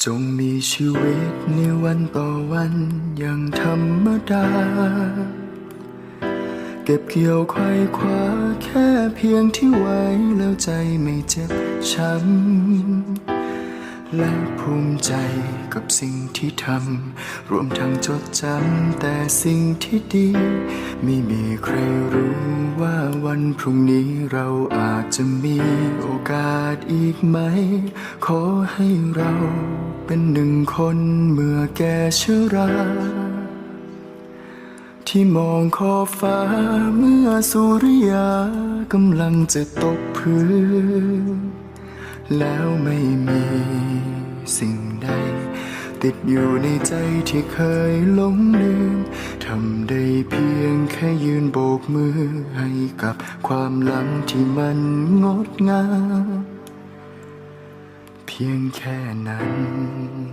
จงมีชีวิตในวันต่อวันอย่างธรรมดา เก็บเกี่ยวไขว้คว้าแค่เพียงที่ไว้แล้วใจไม่เจ็บช้ำ และภูมิใจกับสิ่งที่ทำรวมทั้งจดจำแต่สิ่งที่ดี ไม่มีใครรู้ว่าวันพรุ่งนี้เราอาจจะมีโอกาสอีกไหม ขอให้เราเป็นหนึ่งคนเมื่อแก่ชราที่มองขอบฟ้าเมื่อสุริยากำลังจะตกพื้น แล้วไม่มี สิ่งใด ติดอยู่ในใจที่เคยหลงลืมทำได้เพียงแค่ยืนโบกมือให้กับความหลังที่มันงดงามเพียงแค่นั้น